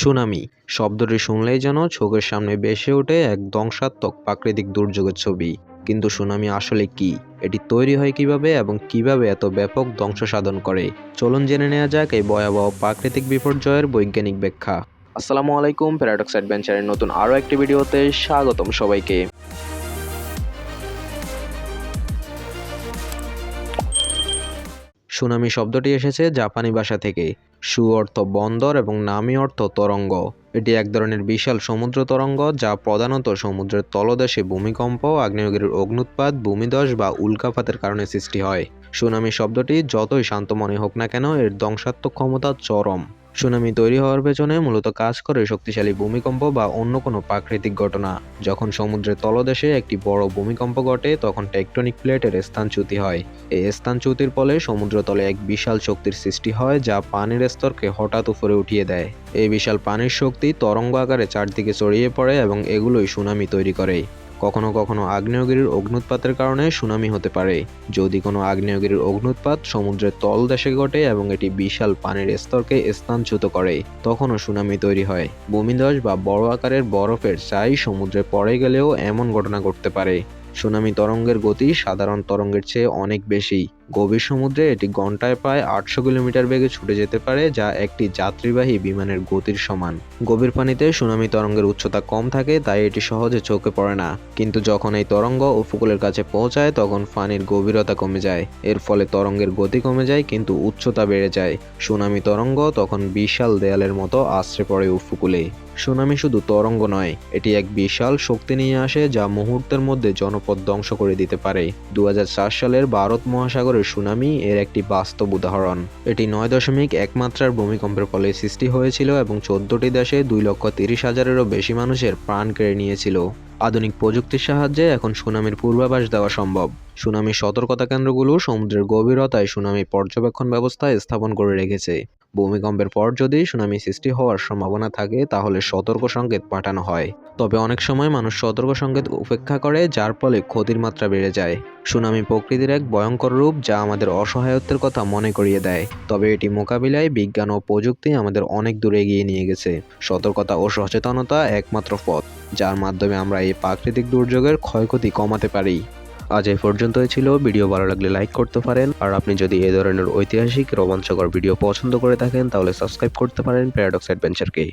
Tsunami. শব্দটি শুনলেই যেন চোখের সামনে বেসে ওঠে এক ধ্বংসাত্মক প্রাকৃতিক দুর্যোগের ছবি। কিন্তু সুনামি আসলে কি? এটি তৈরি হয় কীভাবে এবং কীভাবে এত ব্যাপক ধ্বংস সাধন করে? চলুন জেনে নেওয়া যাক এই ভয়াবহ প্রাকৃতিক বিপর্যয়ের বৈজ্ঞানিক ব্যাখ্যা। আসসালামু আলাইকুম প্যারাডক্স অ্যাডভেঞ্চারের নতুন আরও একটি ভিডিওতে স্বাগতম সবাইকে। সুনামি শব্দটি এসেছে জাপানি ভাষা থেকে। সু অর্থ বন্দর এবং নামি অর্থ তরঙ্গ। এটি এক ধরনের বিশাল সমুদ্র তরঙ্গ যা প্রধানত সমুদ্রের তলদেশে ভূমিকম্প, আগ্নেয়গিরির অগ্নুৎপাত ভূমিধস বা উল্কাপাতের কারণে সৃষ্টি হয়। সুনামি শব্দটি যতই শান্ত মনে হোক না কেন, এর ধ্বংসাত্মক ক্ষমতা চরম। সুনামি তৈরি হওয়ার পেছনে মূলত কাজ করে শক্তিশালী ভূমিকম্প বা অন্য কোনো প্রাকৃতিক ঘটনা। যখন সমুদ্রের তলদেশে একটি বড় ভূমিকম্প ঘটে, তখন টেকটনিক প্লেটের স্থানচ্যুতি হয়। এই স্থানচ্যুতির ফলে সমুদ্রতলে এক বিশাল শক্তির সৃষ্টি হয়, যা পানির স্তরকে হঠাৎ উপরে উঠিয়ে দেয়। এই বিশাল পানির শক্তি তরঙ্গ আকারে চারদিকে ছড়িয়ে পড়ে এবং এগুলোই সুনামি তৈরি করে। কখনো কখনো আগ্নেয়গিরির অগ্নুৎপাতের কারণে সুনামি হতে পারে। যদি কোনো আগ্নেয়গিরির অগ্নুৎপাত সমুদ্রের তলদেশে ঘটে এবং এটি বিশাল পানির স্তরকে স্থানচ্যুত করে, তখনও সুনামি তৈরি হয়। ভূমিধস বা বড় আকারের বরফের চাই সমুদ্রে পড়ে গেলেও এমন ঘটনা ঘটতে পারে। সুনামি তরঙ্গের গতি সাধারণ তরঙ্গের চেয়ে অনেক বেশি। গভীর সমুদ্রে এটি ঘন্টায় প্রায় আটশো কিলোমিটার বেগে ছুটে যেতে পারে, যা একটি যাত্রীবাহী বিমানের গতির সমান। গভীর পানিতে সুনামি তরঙ্গের উচ্চতা কম থাকে, তাই এটি সহজে চোখে পড়ে না। কিন্তু যখন এই তরঙ্গ উপকূলের কাছে পৌঁছায়, তখন পানির গভীরতা কমে যায়। এর ফলে তরঙ্গের গতি কমে যায়, কিন্তু উচ্চতা বেড়ে যায়। সুনামি তরঙ্গ তখন বিশাল দেয়ালের মতো আশ্রে পড়ে উপকূলে। সুনামি শুধু তরঙ্গ নয়, এটি এক বিশাল শক্তি নিয়ে আসে, যা মুহূর্তের মধ্যে জনপদ ধ্বংস করে দিতে পারে। দু হাজার চার সালের ভারত মহাসাগরের সুনামি এর একটি বাস্তব উদাহরণ। এটি নয় দশমিক এক মাত্রার ভূমিকম্পের ফলে সৃষ্টি হয়েছিল এবং চোদ্দটি দেশে দুই লক্ষ তিরিশ হাজারেরও বেশি মানুষের প্রাণ কেড়ে নিয়েছিল। আধুনিক প্রযুক্তির সাহায্যে এখন সুনামির পূর্বাভাস দেওয়া সম্ভব। সুনামির সতর্কতা কেন্দ্রগুলো সমুদ্রের গভীরতায় সুনামি পর্যবেক্ষণ ব্যবস্থা স্থাপন করে রেখেছে। ভূমিকম্পের পর যদি সুনামি সৃষ্টি হওয়ার সম্ভাবনা থাকে, তাহলে সতর্ক সংকেত পাঠানো হয়। তবে অনেক সময় মানুষ সতর্ক সংকেত উপেক্ষা করে, যার ফলে ক্ষতির মাত্রা বেড়ে যায়। সুনামি প্রকৃতির এক ভয়ঙ্কর রূপ যা আমাদের অসহায়ত্বের কথা মনে করিয়ে দেয়। তবে এটি মোকাবিলায় বিজ্ঞান ও প্রযুক্তি আমাদের অনেক দূরে এগিয়ে নিয়ে গেছে। সতর্কতা ও সচেতনতা একমাত্র পথ। যার মাধ্যমে আমরা এই প্রাকৃতিক দুর্যোগের ক্ষয়ক্ষতি কমাতে পারি। আজ এই পর্যন্তই ছিল। ভিডিও ভালো লাগলে লাইক করতে পারেন। আর আপনি যদি এ ধরনের ঐতিহাসিক, রোমাঞ্চকর ভিডিও পছন্দ করে থাকেন, তাহলে সাবস্ক্রাইব করতে পারেন প্যারাডক্স অ্যাডভেঞ্চারকে